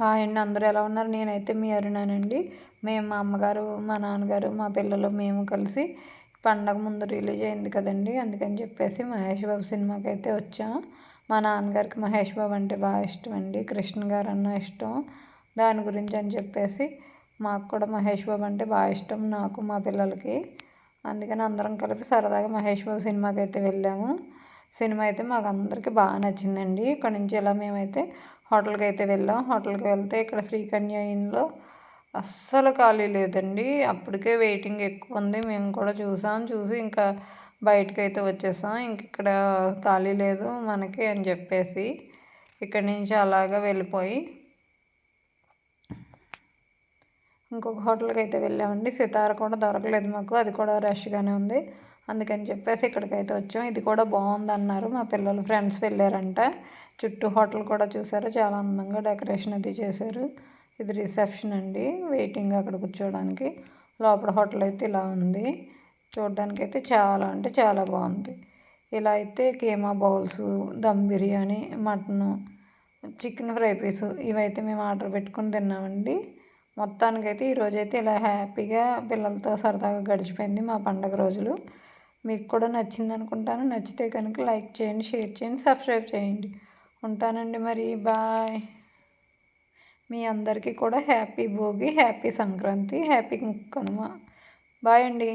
Hi అండి. అందరూ ఎలా ఉన్నారు? నేనైతే మీ అరుణానండి. మేము మా అమ్మగారు మా నాన్నగారు మా పిల్లలు మేము కలిసి పండగ ముందు రిలీజ్ అయింది కదండి. అందుకని చెప్పేసి మహేష్ బాబు సినిమాకి అయితే వచ్చాం. మా నాన్నగారికి మహేష్ బాబు అంటే బాగా ఇష్టం అండి. కృష్ణ గారు అన్న ఇష్టం. దాని గురించి అని చెప్పేసి మాకు కూడా మహేష్ బాబు అంటే బాగా ఇష్టం నాకు మా పిల్లలకి. అందుకని అందరం కలిపి సరదాగా మహేష్ బాబు సినిమాకి అయితే వెళ్ళాము. సినిమా అయితే మాకు అందరికీ బాగా నచ్చిందండి. ఇక్కడ నుంచి ఇలా మేమైతే హోటల్కి అయితే వెళ్ళాం. హోటల్కి వెళ్తే ఇక్కడ శ్రీకన్య ఇన్లో అస్సలు ఖాళీ లేదండి. అప్పటికే వెయిటింగ్ ఎక్కువ ఉంది. మేము కూడా చూసాం. చూసి ఇంకా బయటకు అయితే వచ్చేసాం. ఇంక ఇక్కడ ఖాళీ లేదు మనకి అని చెప్పేసి ఇక్కడి నుంచి అలాగా వెళ్ళిపోయి ఇంకొక హోటల్కి అయితే వెళ్ళామండి. సితార కూడా దొరకలేదు మాకు. అది కూడా రష్గానే ఉంది. అందుకని చెప్పేసి ఇక్కడికైతే వచ్చాం. ఇది కూడా బాగుంది అన్నారు మా పిల్లలు ఫ్రెండ్స్ వెళ్ళారంట. చుట్టూ హోటల్ కూడా చూసారు చాలా అందంగా డెకరేషన్ అది చేశారు. ఇది రిసెప్షన్ అండి. వెయిటింగ్ అక్కడ కూర్చోవడానికి. లోపల హోటల్ అయితే ఇలా ఉంది. చూడడానికి అయితే చాలా అంటే చాలా బాగుంది. ఇలా అయితే కేమా bowls dum biryani mutton chicken fry piece ఇవైతే మేము ఆర్డర్ పెట్టుకుని తిన్నామండి. మొత్తానికైతే ఈరోజైతే ఇలా హ్యాపీగా పిల్లలతో సరదాగా గడిచిపోయింది మా పండగ రోజులు. మీకు కూడా నచ్చింది అనుకుంటాను. నచ్చితే కనుక లైక్ చేయండి షేర్ చేయండి సబ్స్క్రైబ్ చేయండి. ఉంటానండి మరి. బాయ్. మీ అందరికీ కూడా happy Bhogi happy Sankranti happy Kanuma bye అండి.